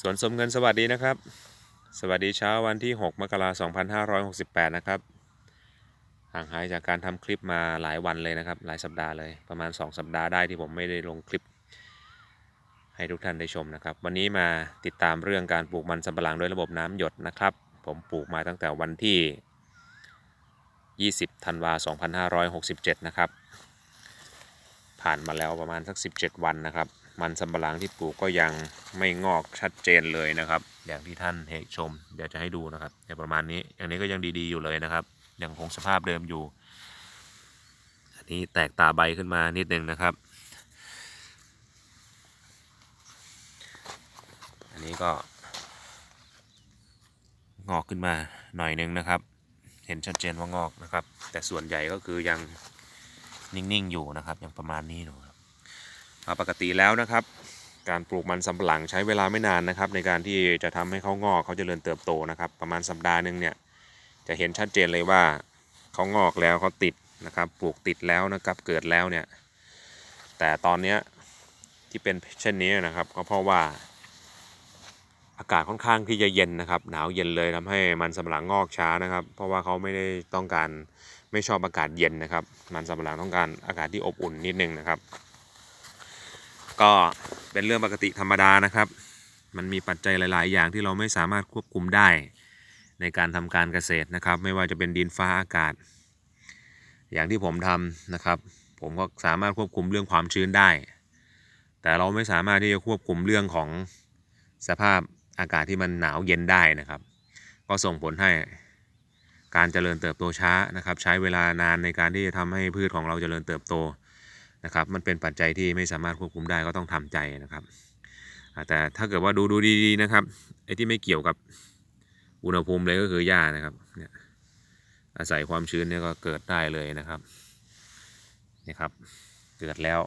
สวนสมเงินสวัสดีนะครับ สวัสดีเช้าวันที่ 6 มกราคม 2568 นะครับ ห่างหายจากการทำคลิปมาหลายวันเลยนะครับ หลายสัปดาห์เลย ประมาณ 2 สัปดาห์ได้ที่ผมไม่ได้ลงคลิป ให้ทุกท่านได้ชมนะครับ วันนี้มาติดตามเรื่องการปลูกมันสำปะหลังด้วยระบบน้ำหยดนะครับ ผมปลูกมาตั้งแต่วันที่ 20 ธันวาคม 2567 นะครับ ผ่านมาแล้วประมาณสัก 17 วันนะครับ มันสำปะหลังที่ปลูกก็ยังไม่งอกชัดเจนเลยนะครับ อย่างที่ท่านเห็นชมเดี๋ยวจะให้ดูนะครับอย่างประมาณนี้อย่างนี้ก็ยังดีๆอยู่เลยนะครับ ยังคงสภาพเดิมอยู่ อันนี้แตกตาใบขึ้นมานิดนึงนะครับ อันนี้ก็งอกขึ้นมาหน่อยนึงนะครับ เห็นชัดเจนว่างอกนะครับ แต่ส่วนใหญ่ก็คือยังนิ่งๆอยู่นะครับ ยังประมาณนี้อยู่ ปกติแล้วนะครับ การปลูกมันสำปะหลังใช้เวลาไม่นานนะครับ ในการที่จะทำให้เขางอกเขาจเจริญเติบโตนะครับ ประมาณสัปดาห์หนึ่งเนี่ยจะเห็นชัดเจนเลยว่าเขางอกแล้วเขาติดนะครับปลูกติดแล้วนะครับเกิดแล้วเนี่ยแต่ตอนเนี้ยที่เป็นเช่นนี้นะครับก็เพราะว่าอากาศค่อนข้างที่จะเย็นนะครับ หนาวเย็นเลยทำให้มันสำปะหลังงอกช้านะครับ เพราะว่าเขาไม่ได้ต้องการไม่ชอบอากาศเย็นนะครับ มันสำปะหลังต้องการอากาศที่อบอุ่นนิดนึงนะครับ ก็เป็นเรื่องปกติธรรมดานะครับ มันมีปัจจัยหลาย ๆ อย่างที่เราไม่สามารถควบคุมได้ในการทำการเกษตรนะครับ ไม่ว่าจะเป็นดินฟ้าอากาศ อย่างที่ผมทำนะครับ ผมก็สามารถควบคุมเรื่องความชื้นได้ แต่เราไม่สามารถที่จะควบคุมเรื่องของสภาพอากาศที่มันหนาวเย็นได้นะครับ ก็ส่งผลให้การเจริญเติบโตช้านะครับ ใช้เวลานานในการที่จะทำให้พืชของเราเจริญเติบโต นะครับ มันเป็นปัจจัยที่ไม่สามารถควบคุมได้ก็ต้องทำใจนะครับ แต่ถ้าเกิดว่าดูดูดีๆนะครับไอ้ที่ไม่เกี่ยวกับอุณหภูมิเลยก็คือหญ้านะครับเนี่ยอาศัยความชื้นเนี่ยก็เกิดได้เลยนะครับนี่ครับเกิดแล้ว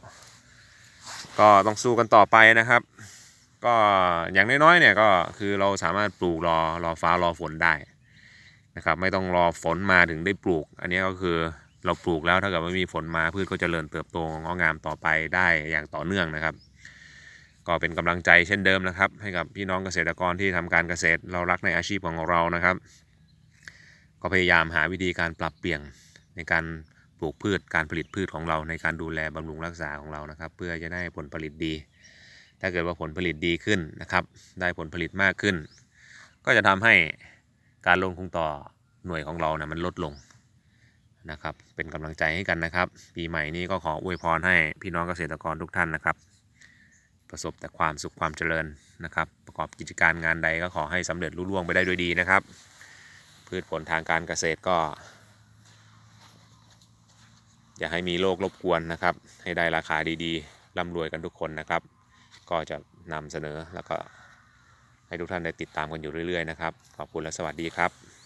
ก็ต้องสู้กันต่อไปนะครับ ก็อย่างน้อยๆเนี่ยก็คือเราสามารถปลูกรอรอฟ้ารอฝนได้นะครับ ไม่ต้องรอฝนมาถึงได้ปลูก อันนี้ก็คือ เราปลูกแล้วถ้าเกิดไม่มีฝนมาพืชก็จเจริญเติบโตงอกงามต่อไปได้อย่างต่อเนื่องนะครับ ก็เป็นกำลังใจเช่นเดิมนะครับ ให้กับพี่น้องเกษตรกรที่ทำการเกษตรเรารักในอาชีพของเรานะครับ ก็พยายามหาวิธีการปรับเปลี่ยนในการปลูกพืชการผลิตพืชของเราในการดูแลบำรุงรักษาของเรานะครับ เพื่อจะได้ผลผลิตดี ถ้าเกิดว่าผลผลิตดีขึ้นนะครับ ได้ผลผลิตมากขึ้น ก็จะทำให้การลงทุนต่อหน่วยของเรานะมันลดลง นะครับ เป็นกำลังใจให้กันนะครับ ปีใหม่นี้ก็ขออวยพรให้พี่น้องเกษตรกรทุกท่านนะครับ ประสบแต่ความสุขความเจริญนะครับ ประกอบกิจการงานใดก็ขอให้สำเร็จรุ่ล่วงไปได้ด้วยดีนะครับ พืชผลทางการเกษตรก็ อย่าให้มีโรครบกวนนะครับ ให้ได้ราคาดีๆร่ำรวยกันทุกคนนะครับ ก็จะนำเสนอแล้วก็ให้ทุกท่านได้ติดตามกันอยู่เรื่อยๆนะครับ ขอบคุณและสวัสดีครับ